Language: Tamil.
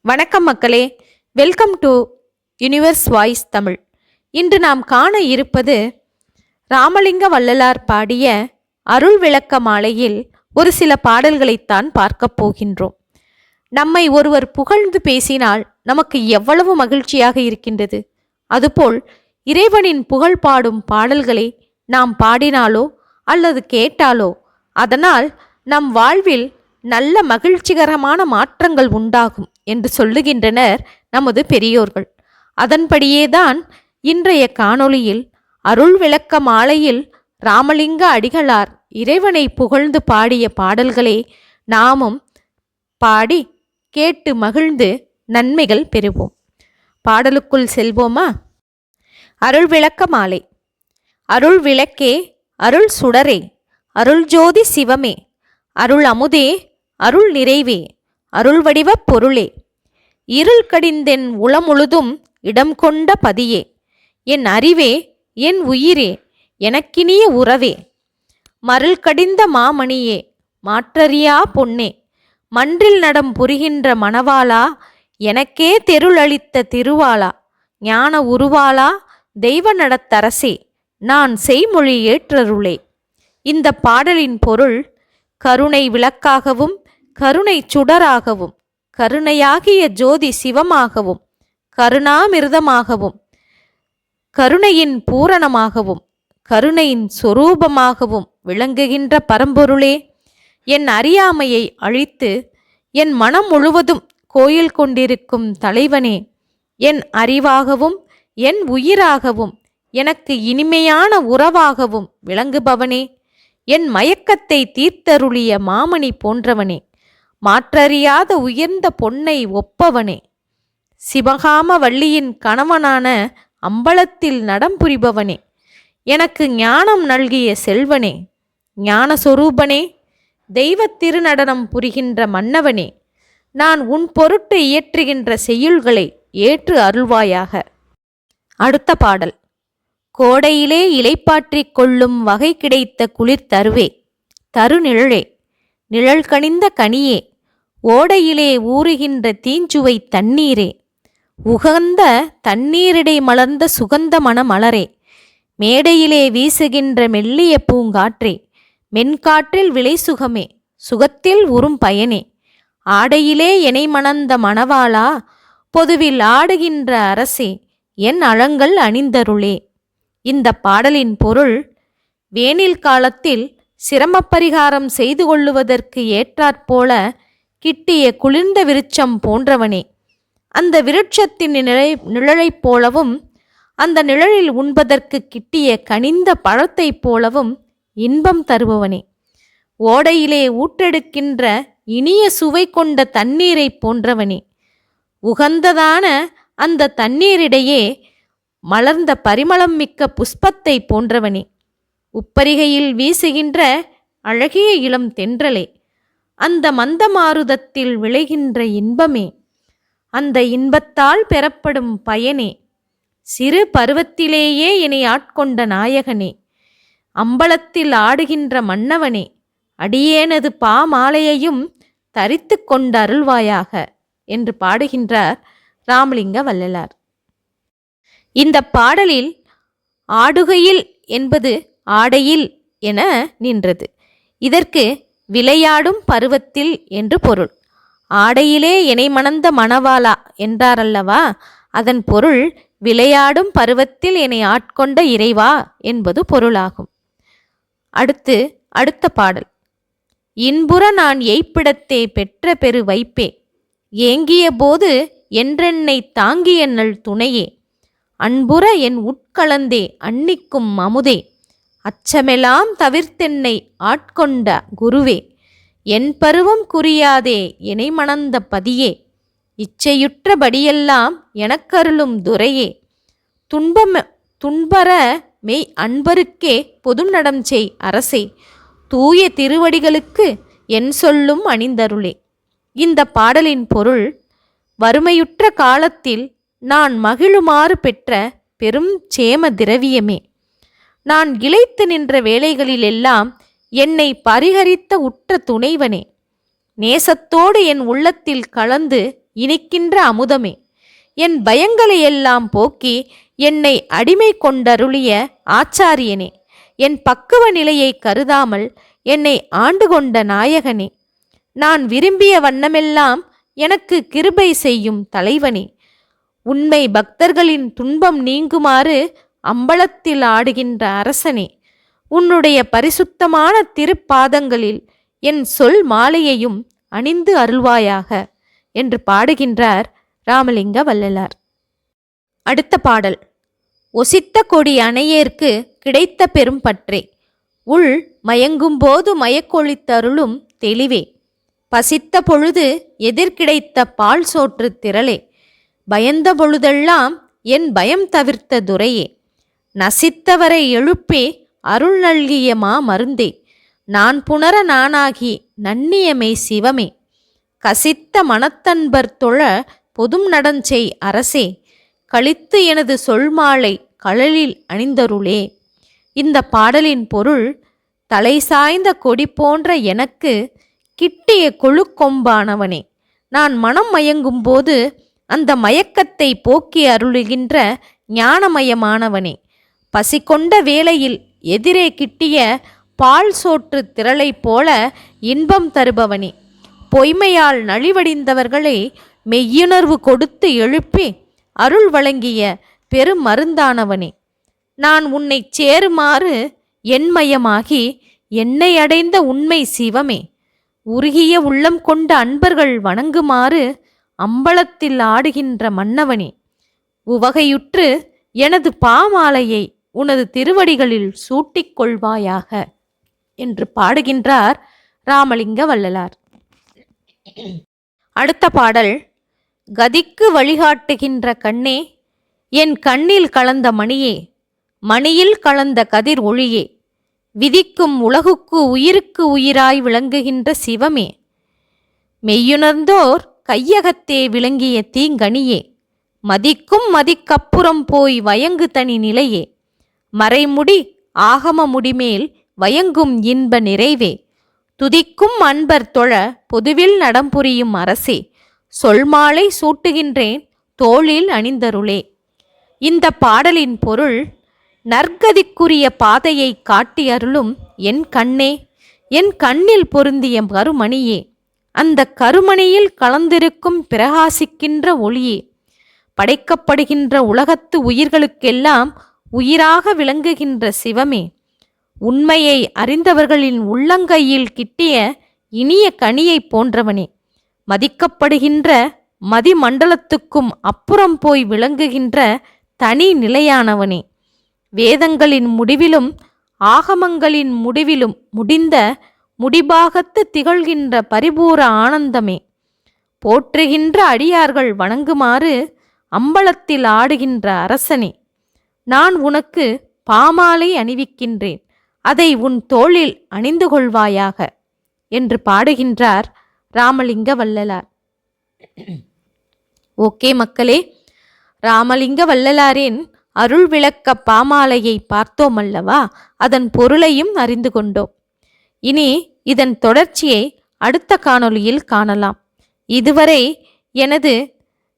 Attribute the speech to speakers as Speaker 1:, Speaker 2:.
Speaker 1: வணக்கம் மக்களே. Welcome to universe voice Tamil இன்று நாம் காண இருப்பது ராமலிங்க வள்ளலார் பாடிய அருள் விளக்க மாலையில் ஒரு சில பாடல்களைத்தான் பார்க்கப் போகின்றோம். நம்மை ஒருவர் புகழ்ந்து பேசினால் நமக்கு எவ்வளவு மகிழ்ச்சியாக இருக்கின்றது. அதுபோல் இறைவனின் புகழ் பாடும் பாடல்களை நாம் பாடினாலோ அல்லது கேட்டாலோ அதனால் நம் வாழ்வில் நல்ல மகிழ்ச்சிகரமான மாற்றங்கள் உண்டாகும். என்று சொல்லுகின்றனர் நமது பெரியோர்கள். அதன்படியேதான் இன்றைய காணொளியில் அருள் விளக்க மாலையில் ராமலிங்க அடிகளார் இறைவனை புகழ்ந்து பாடிய பாடல்களை நாமும் பாடி கேட்டு மகிழ்ந்து நன்மைகள் பெறுவோம். பாடலுக்குள் செல்வோமா? அருள் விளக்க மாலை. அருள் விளக்கே அருள் சுடரே அருள் ஜோதி சிவமே அருள் அமுதே அருள் நிறைவே. அருள்வடிவப் பொருளே. இருள் கடிந்தென் உளமுழுதும் இடம் கொண்ட பதியே. என் அறிவே என் உயிரே எனக்கினிய உறவே. மருள் கடிந்த மாமணியே மாற்றறியா பொன்னே. மன்றில் நடம் புரிகின்ற மணவாளா எனக்கே தெருளளித்த திருவாளா. ஞான உருவாளா தெய்வ நடத்தரசே நான் செய்மொழி ஏற்றருளே. இந்த பாடலின் பொருள் கருணை விளக்காகவும் கருணை சுடராகவும் கருணையாகிய ஜோதி சிவமாகவும் கருணாமிர்தமாகவும் கருணையின் பூரணமாகவும் கருணையின் சொரூபமாகவும் விளங்குகின்ற பரம்பொருளே என் அறியாமையை அழித்து என் மனம் முழுவதும் கோயில் கொண்டிருக்கும் தலைவனே என் அறிவாகவும் என் உயிராகவும் எனக்கு இனிமையான உறவாகவும் விளங்குபவனே என் மயக்கத்தை தீர்த்தருளிய மாமணி போன்றவனே. மாற்றறியாத உயர்ந்த பொன்னை ஒப்பவனே. சிவகாம வள்ளியின் கணவனான அம்பலத்தில் நடம் புரிபவனே. எனக்கு ஞானம் நல்கிய செல்வனே. ஞானஸ்வரூபனே. தெய்வத் திருநடனம் புரிகின்ற மன்னவனே. நான் உன் பொருட்டு இயற்றுகின்ற செய்யுள்களை ஏற்று அருள்வாயாக. அடுத்த பாடல். கோடையிலே இலைப்பாற்றிக் கொள்ளும் வகை கிடைத்த குளிர் தருவே தருநிழலே. நிழல் கனிந்த கனியே. ஓடையிலே ஊறுகின்ற தீஞ்சுவை தண்ணீரே. உகந்த தண்ணீரிடை மலர்ந்த சுகந்த மணமலரே மேடையிலே வீசுகின்ற மெல்லிய பூங்காற்றே. மென்காற்றில் விளை சுகமே சுகத்தில் உறும் பயனே. ஆடையிலே எனை மணந்த மணவாளா. பொதுவில் ஆடுகின்ற அரசே. என் அழங்கள் அணிந்தருளே. இந்த பாடலின் பொருள் வேனில் காலத்தில் சிரமப்பரிகாரம் செய்து கொள்ளுவதற்கு ஏற்றாற்போல கிட்டிய குளிர்ந்த விருட்சம் போன்றவனே. அந்த விருட்சத்தின் நிழலை நிழலைப் போலவும் அந்த நிழலில் உண்பதற்கு கிட்டிய கனிந்த பழத்தைப் போலவும் இன்பம் தருபவனே. ஓடையிலே ஊற்றெடுக்கின்ற இனிய சுவை கொண்ட தண்ணீரைப் போன்றவனே. உகந்ததான அந்த தண்ணீரிடையே மலர்ந்த பரிமளம் மிக்க புஷ்பத்தை போன்றவனே. உப்பரிகையில் வீசுகின்ற அழகிய இளம் தென்றலே. அந்த மந்தமாருதத்தில் விளைகின்ற இன்பமே. அந்த இன்பத்தால் பெறப்படும் பயனே. சிறு பருவத்திலேயே என்னை ஆட்கொண்ட நாயகனே. அம்பலத்தில் ஆடுகின்ற மன்னவனே. அடியேனது பாமாலையையும் தரித்து கொண்ட அருள்வாயாக என்று பாடுகின்றார் ராமலிங்க வள்ளலார். இந்த பாடலில் ஆடுகையில் என்பது ஆடையில் என நின்றது. இதற்கு விளையாடும் பருவத்தில் என்று பொருள். ஆடையிலே இணை மணந்த மணவாளா என்றாரல்லவா? அதன் பொருள் விளையாடும் பருவத்தில் என்னை ஆட்கொண்ட இறைவா என்பது பொருளாகும். அடுத்து அடுத்த பாடல். இன்புற நான் எய்ப்பிடத்தே பெற்ற பெரு வைப்பே. ஏங்கிய போது என்றென்னை தாங்கிய நல் துணையே. அன்புற என் உட்கலந்தே அன்னிக்கும் அமுதே. அச்சமெல்லாம் தவிர்த்தென்னை ஆட்கொண்ட குருவே என் பருவம் குறியாதே எனை மணந்த பதியே இச்சையுற்றபடியெல்லாம் எனக்கருளும் துரையே துன்பம் துன்பர மெய் அன்பருக்கே பொது நடம் செய் அரசே தூய திருவடிகளுக்கு என் சொல்லும் அணிந்தருளே. இந்த பாடலின் பொருள் வறுமையுற்ற காலத்தில் நான் மகிழுமாறு பெற்ற பெரும் சேம திரவியமே. நான் இழைத்து நின்ற வேலைகளிலெல்லாம் என்னை பரிகரித்த உற்ற துணைவனே. நேசத்தோடு என் உள்ளத்தில் கலந்து இனிக்கின்ற அமுதமே. என் பயங்களையெல்லாம் போக்கி என்னை அடிமை கொண்டருளிய ஆச்சாரியனே. என் பக்குவ நிலையை கருதாமல் என்னை ஆண்டு கொண்ட நாயகனே. நான் விரும்பிய வண்ணமெல்லாம் எனக்கு கிருபை செய்யும் தலைவனே. உண்மை பக்தர்களின் துன்பம் நீங்குமாறு அம்பலத்தில் ஆடுகின்ற அரசனே உன்னுடைய பரிசுத்தமான திருப்பாதங்களில் என் சொல் மாலையையும் அணிந்து அருள்வாயாக என்று பாடுகின்றார் ராமலிங்க வள்ளலார். அடுத்த பாடல். ஒசித்த கொடி அணையேற்கு கிடைத்த பெரும் பற்றே உள் மயங்கும்போது மயக்கொழித்தருளும் தெளிவே பசித்த பொழுது எதிர்கிடைத்த பால் சோற்று திரளே பயந்த பொழுதெல்லாம் என் பயம் தவிர்த்த துரையே நசித்தவரை எழுப்பி அருள் நல்கிய மா மருந்தே. நான் புணர நானாகி நன்னியமே சிவமே. கசித்த மனத்தன்பர் தொழ பொதும் நடஞ்செய் அரசே. கழித்து எனது சொல்மாலை கழலில் அணிந்தருளே. இந்த பாடலின் பொருள் தலை சாய்ந்த கொடி போன்ற எனக்கு கிட்டிய கொழுக்கொம்பானவனே நான் மனம் மயங்கும்போது அந்த மயக்கத்தை போக்கி அருளுகின்ற ஞானமயமானவனே. பசி கொண்ட வேளையில் எதிரே கிட்டிய பால் சோற்று திரளைப் போல இன்பம் தருபவனே. பொய்மையால் நலிவடைந்தவர்களை மெய்யுணர்வு கொடுத்து எழுப்பி அருள் வழங்கிய பெரும் மருந்தானவனே. நான் உன்னை சேருமாறு என்மயமாகி என்னை அடைந்த உண்மை சிவமே. உருகிய உள்ளம் கொண்ட அன்பர்கள் வணங்குமாறு அம்பலத்தில் ஆடுகின்ற மன்னவனே. உவகையுற்று எனது பாமாலையை உனது திருவடிகளில் சூட்டிக் கொள்வாயாக என்று பாடுகின்றார் ராமலிங்க வள்ளலார். அடுத்த பாடல் கதிக்கு வழிகாட்டுகின்ற கண்ணே என் கண்ணில் கலந்த மணியே மணியில் கலந்த கதிர் ஒளியே விதிக்கும் உலகுக்கு உயிருக்கு உயிராய் விளங்குகின்ற சிவமே மெய்யுணர்ந்தோர் கையகத்தே விளங்கிய தீங்கனியே மதிக்கும் மதிக்கப்புறம் போய் வயங்கு தனி நிலையே மறைமுடி ஆகம முடிமேல் வயங்கும் இன்ப நிறைவே. துதிக்கும் அன்பர் தொழ பொதுவில் நடம்புரியும் அரசே சொல்மாலை சூட்டுகின்றேன் தோளில் அணிந்தருளே. இந்த பாடலின் பொருள் நற்கதிக்குரிய பாதையை காட்டி அருளும் என் கண்ணே என் கண்ணில் பொருந்திய கருமணியே. அந்த கருமணியில் கலந்திருக்கும் பிரகாசிக்கின்ற ஒளியே. படைக்கப்படுகின்ற உலகத்து உயிர்களுக்கெல்லாம் உயிராக விளங்குகின்ற சிவமே உண்மையை அறிந்தவர்களின் உள்ளங்கையில் கிட்டிய இனிய கனியைப் போன்றவனே. மதிக்கப்படுகின்ற மதிமண்டலத்துக்கும் அப்புறம் போய் விளங்குகின்ற தனி நிலையானவனே. வேதங்களின் முடிவிலும் ஆகமங்களின் முடிவிலும் முடிந்த முடிபாகத்து திகழ்கின்ற பரிபூர ஆனந்தமே. போற்றுகின்ற அடியார்கள் வணங்குமாறு அம்பலத்தில் ஆடுகின்ற அரசனே. நான் உனக்கு பாமாலை அணிவிக்கின்றேன். அதை உன் தோளில் அணிந்து கொள்வாயாக. என்று பாடுகின்றார் ராமலிங்க வள்ளலார் ஓகே மக்களே ராமலிங்க வள்ளலாரின் அருள் விளக்க பாமாலையை பார்த்தோம் அல்லவா? அதன் பொருளையும் அறிந்து கொண்டோம். இனி இதன் தொடர்ச்சியை அடுத்த காணொளியில் காணலாம். இதுவரை எனது